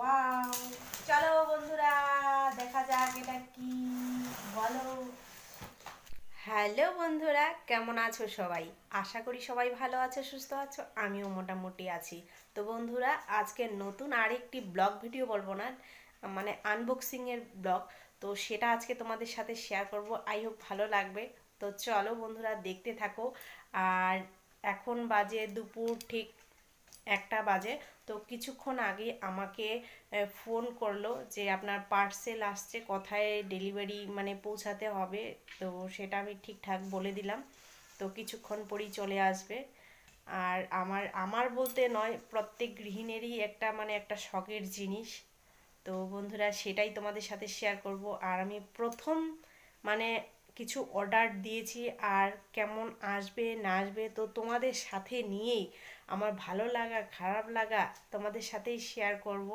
চলো বন্ধুরা, দেখা যাক এটা কি, বলো। হ্যালো বন্ধুরা, কেমন আছো সবাই? আশা করি সবাই ভালো আছো, সুস্থ আছো, আমিও মোটামুটি আছি। তো বন্ধুরা, আজকে নতুন আরেকটি ব্লগ ভিডিও বলব না মানে আনবক্সিং এর ব্লগ। তো সেটা আজকে তোমাদের সাথে শেয়ার করব আই হোপ ভালো লাগবে। তো চলো বন্ধুরা, দেখতে থাকো। আর এখন বাজে দুপুর ঠিক একটা বাজে। তো কিছুক্ষণ আগে আমাকে ফোন করল যে আপনার পার্সেল আসছে, কোথায় ডেলিভারি মানে পৌঁছাতে হবে? তো সেটা আমি ঠিকঠাক বলে দিলাম। তো কিছুক্ষণ পরেই চলে আসবে। আর আমার আমার বলতে নয়, প্রত্যেক গৃহিণীরই একটা মানে একটা শখের জিনিস। তো বন্ধুরা, সেটাই তোমাদের সাথে শেয়ার করব। আর আমি প্রথম মানে কিছু অর্ডার দিয়েছি, আর কেমন আসবে, না আসবে তো তোমাদের সাথে নিয়েই আমার ভালো লাগা, খারাপ লাগা তোমাদের সাথেই শেয়ার করব।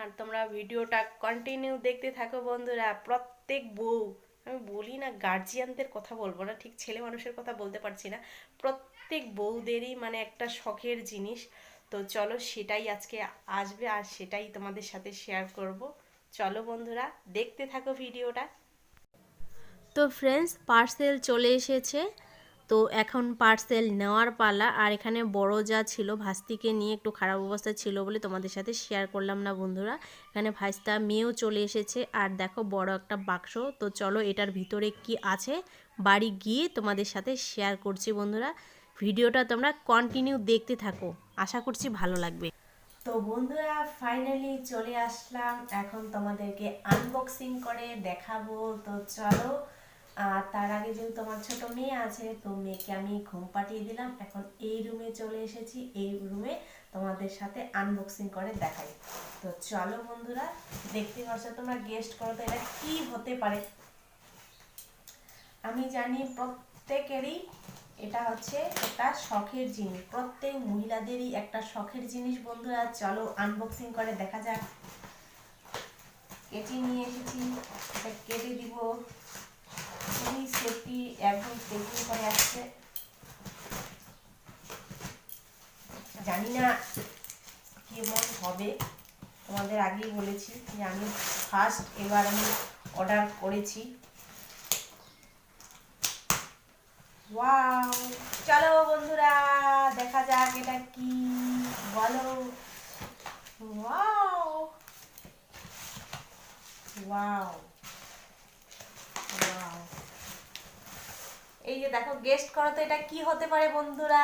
আর তোমরা ভিডিওটা কন্টিনিউ দেখতে থাকো বন্ধুরা, প্রত্যেক বউ, আমি বলি না গার্জিয়ানদের কথা বলব না, ঠিক ছেলে মানুষের কথা বলতে পারছি না, প্রত্যেক বউদেরই মানে একটা শখের জিনিস। তো চলো সেটাই আজকে আসবে আর সেটাই তোমাদের সাথে শেয়ার করব। চলো বন্ধুরা, দেখতে থাকো ভিডিওটা। তো ফ্রেন্ডস পার্সেল চলে এসেছে। তো এখন পার্সেল নেওয়ার পালা। আর এখানে বড় যা ছিল, ভাস্তিকে নিয়ে একটু খারাপ অবস্থা ছিল বলে তোমাদের সাথে শেয়ার করলাম না বন্ধুরা। এখানে ভাস্তা মেয়েও চলে এসেছে। আর দেখো বড় একটা বাক্স। তো চলো এটার ভিতরে কি আছে, বাড়ি গিয়ে তোমাদের সাথে শেয়ার করছি বন্ধুরা। ভিডিওটা তোমরা কন্টিনিউ দেখতে থাকো। আশা করছি ভালো লাগবে। তো বন্ধুরা ফাইনালি চলে আসলাম। এখন তোমাদেরকে আনবক্সিং করে দেখাবো। তো চলো আর তার আগে যেহেতু তোমার ছোট মেয়ে আছে, তো মেয়েকে আমি ঘুম পাঠিয়ে দিলাম। এখন এই রুমে চলে এসেছি। এই রুমে তোমাদের সাথে আনবক্সিং করে দেখাই। তো চলো বন্ধুরা, দেখতে পাচ্ছ তোমরা গেস্ট করো তো এটা কি হতে পারে। আমি জানি প্রত্যেকেরই এটা হচ্ছে একটা শখের জিনিস। প্রত্যেক মহিলাদেরই একটা শখের জিনিস বন্ধুরা। চলো আনবক্সিং করে দেখা যাক। কেটে নিয়ে এসেছি। এটা কেটে দিব। খুবই সেফটি একদম পেকিং করে আসছে। জানি না কেমন হবে, তোমাদের আগেই বলেছি যে আমি ফার্স্ট এবার আমি অর্ডার করেছি। ওয়াও চলো বন্ধুরা, দেখা যাক এটা কি বলো। ওয়াও ওয়াও এই যে দেখো গেস্ট করো তো এটা কি হতে পারে বন্ধুরা?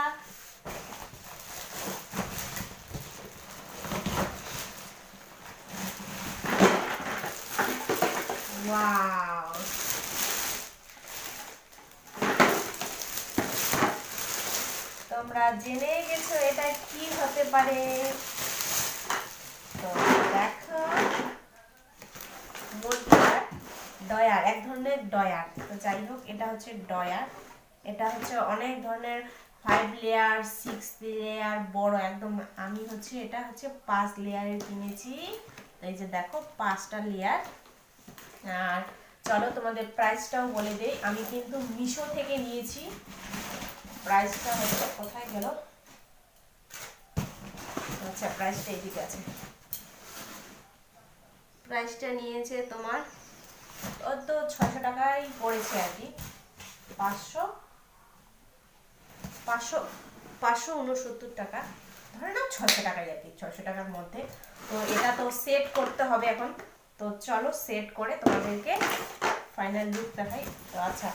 তোমরা জেনে গেছো এটা কি হতে পারে? তো ডয়ার, এক ধরনের ডয়ার। তো যাই হোক, এটা হচ্ছে ডয়ার। এটা হচ্ছে অনেক ধরনের ফাইভ লেয়ার সিক্স লেয়ার বড় একদম আমি হচ্ছে, এটা হচ্ছে পাঁচ লেয়ারের কিনেছি। এই যে দেখো, পাঁচটা লেয়ার আর চলো তোমাদের প্রাইসটাও বলে দেই। আমি কিন্তু মিশো থেকে নিয়েছি। প্রাইসটা হচ্ছে, কোথায় গেল? আচ্ছা প্রাইসটা এদিকে আছে। প্রাইসটা নিয়েছে তোমার ও তো টাকাই পড়েছে আর কি। পাঁচশো? পাঁচশো পাঁচশো উনসত্তর টাকা। ধরে নাও ছশো টাকাই আর কি ছশো টাকার মধ্যে। তো এটা তো সেট করতে হবে এখন। তো চলো সেট করে তোমাদেরকে ফাইনাল লুক দেখাই। তো আচ্ছা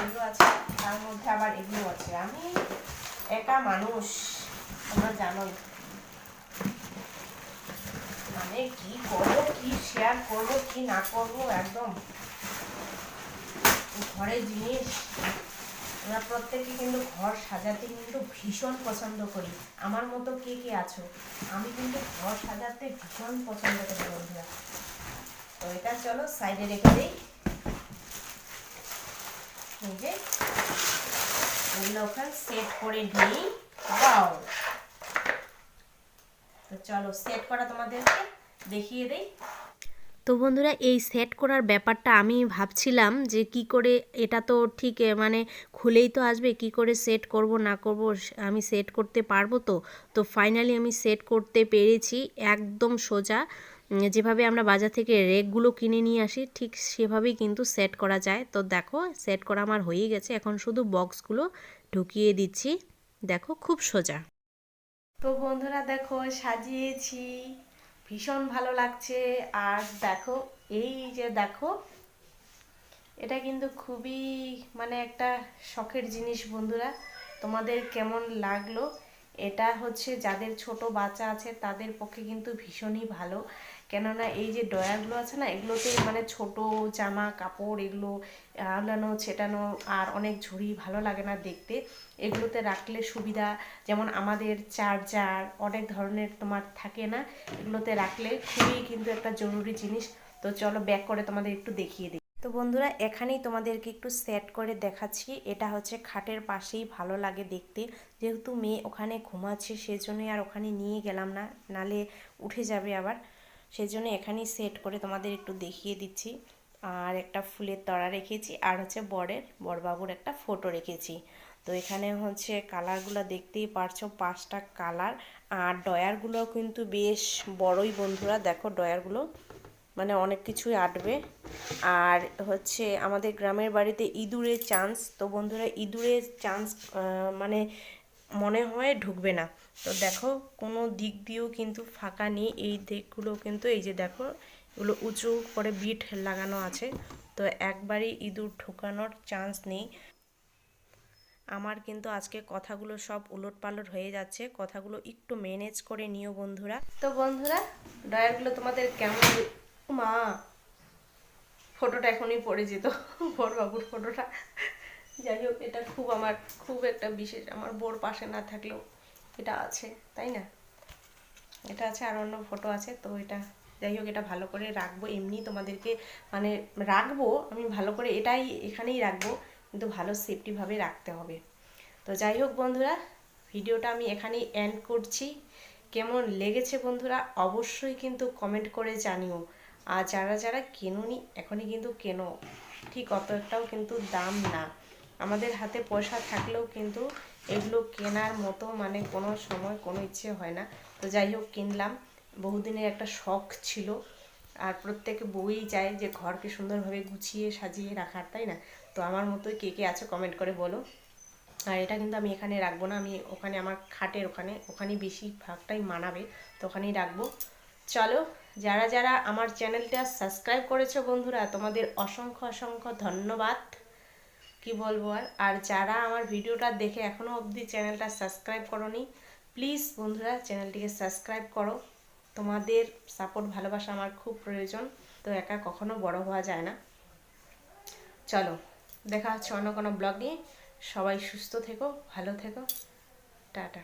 এগুলো আছে, তার মধ্যে আবার এগুলো আছে। আমি একা মানুষ, তোমরা জানোই। মানে কি করব, কি শেয়ার করব, কি না করব, একদম। ঘরের জিনিস। আমরা প্রত্যেকে কিন্তু ঘর সাজাতে কিন্তু ভীষণ পছন্দ করি। আমার মতো কে কে আছো? আমি কিন্তু ঘর সাজাতে ভীষণ পছন্দ করি, বন্ধুরা। তো এটা চলো সাইডে রেখে দিই। যে, এগুলো ওখানে সেট করে নিই। তো চলো সেট করা তোমাদেরকে। দেখিয়ে দেই। তো বন্ধুরা এই সেট করার ব্যাপারটা আমি ভাবছিলাম যে কি করে এটা তো ঠিক মানে খুলেই তো আসবে কি করে সেট করব না করব আমি সেট করতে পারব তো? তো ফাইনালি আমি সেট করতে পেরেছি একদম সোজা। যেভাবে আমরা বাজার থেকে রেকগুলো কিনে নিয়ে আসি ঠিক সেভাবেই কিন্তু সেট করা যায়। তো দেখো সেট করা আমার হয়ে গেছে এখন শুধু বক্সগুলো ঢুকিয়ে দিচ্ছি। দেখো খুব সোজা। তো বন্ধুরা দেখো সাজিয়েছি। ভীষণ ভালো লাগছে। আর দেখো, এই যে দেখো, এটা কিন্তু খুবই মানে একটা শখের জিনিস বন্ধুরা। তোমাদের কেমন লাগল? এটা হচ্ছে যাদের ছোট বাচ্চা আছে, তাদের পক্ষে কিন্তু ভীষণই ভালো। কেননা এই যে ডয়ারগুলো আছে না, এগুলোতে মানে ছোট জামা কাপড় এগুলো আলানো ছেটানো আর অনেক ঝুড়ি ভালো লাগে না দেখতে। এগুলোতে রাখলে সুবিধা, যেমন আমাদের চার্জার অনেক ধরনের তোমার থাকে না, এগুলোতে রাখলে খুবই কিন্তু একটা জরুরি জিনিস। তো চলো ব্যাক করে তোমাদের একটু দেখিয়ে দিই। তো বন্ধুরা, এখানেই তোমাদেরকে একটু সেট করে দেখাচ্ছি। এটা হচ্ছে খাটের পাশেই ভালো লাগে দেখতে। যেহেতু মেয়ে ওখানে ঘুমাচ্ছে, সেজন্যই আর ওখানে নিয়ে গেলাম না, নালে উঠে যাবে আবার। সেজন্য এখানেই সেট করে তোমাদের একটু দেখিয়ে দিচ্ছি। আর একটা ফুলের তড়া রেখেছি, আর হচ্ছে বরের, বরবাবুর একটা ফটো রেখেছি। তো এখানে হচ্ছে কালারগুলো দেখতেই পারছ, পাঁচটা কালার আর ডয়ারগুলো কিন্তু বেশ বড়ই বন্ধুরা, দেখো ডয়ারগুলো মানে অনেক কিছুই আটবে। আর হচ্ছে আমাদের গ্রামের বাড়িতে ইঁদুরের চান্স তো বন্ধুরা ইঁদুরের চান্স মানে মনে হয় ঢুকবে না। তো দেখো, কোনো দিক দিয়েও কিন্তু ফাঁকা নেই। এই দিকগুলো কিন্তু, এই যে দেখো, এগুলো উঁচু করে বিট লাগানো আছে। তো একবারই ইঁদুর ঢোকানোর চান্স নেই। আমার কিন্তু আজকে কথাগুলো সব উলট পালট হয়ে যাচ্ছে। কথাগুলো একটু ম্যানেজ করে নিও বন্ধুরা। তো বন্ধুরা ডয়ারগুলো তোমাদের কেমন মা ফটোটা এখনই পড়ে যেত। বড়বাবুর ফটোটা যাই হোক এটা খুব আমার, খুব একটা বিশেষ, আমার বোর পাশে না থাকলেও এটা আছে, তাই না? এটা আছে, আর অন্য ফটো আছে, তো এটা যাই হোক এটা ভালো করে রাখব এমনি তোমাদেরকে মানে রাখব, আমি ভালো করে এটাই এখানেই রাখব, কিন্তু ভালো সেফটিভাবে রাখতে হবে। তো যাই হোক বন্ধুরা, ভিডিওটা আমি এখানেই এন্ড করছি। কেমন লেগেছে বন্ধুরা, অবশ্যই কিন্তু কমেন্ট করে জানিও। আর যারা যারা কেনোনি, এখনই কিন্তু কেনো, ঠিক অত একটাও কিন্তু দাম না। আমাদের হাতে পয়সা থাকলেও কিন্তু এগুলো কেনার মতো মানে কোনো সময় কোনো ইচ্ছে হয় না। তো যাই হোক, কিনলাম। বহুদিনের একটা শখ ছিল। আর প্রত্যেকে বই চায় যে ঘরকে সুন্দরভাবে গুছিয়ে সাজিয়ে রাখার, তাই না? তো আমার মতোই কে কে আছে কমেন্ট করে বলো। আর এটা কিন্তু আমি এখানে রাখব না। আমি ওখানে আমার খাটের ওখানে, ওখানেই বেশি ভাগটাই মানাবে, তো ওখানেই রাখব। চলো, যারা যারা আমার চ্যানেলটা সাবস্ক্রাইব করেছ বন্ধুরা, তোমাদের অসংখ্য অসংখ্য ধন্যবাদ। কি বলব আর? আর যারা আমার ভিডিওটা দেখে এখনও অবধি চ্যানেলটা সাবস্ক্রাইব করনি প্লিজ বন্ধুরা চ্যানেলটিকে সাবস্ক্রাইব করো। তোমাদের সাপোর্ট ভালোবাসা আমার খুব প্রয়োজন, তো একা কখনো বড় হওয়া যায় না। চলো, দেখা হচ্ছে অন্য কোনো ব্লগে সবাই সুস্থ থেকো, ভালো থেকো। টাটা।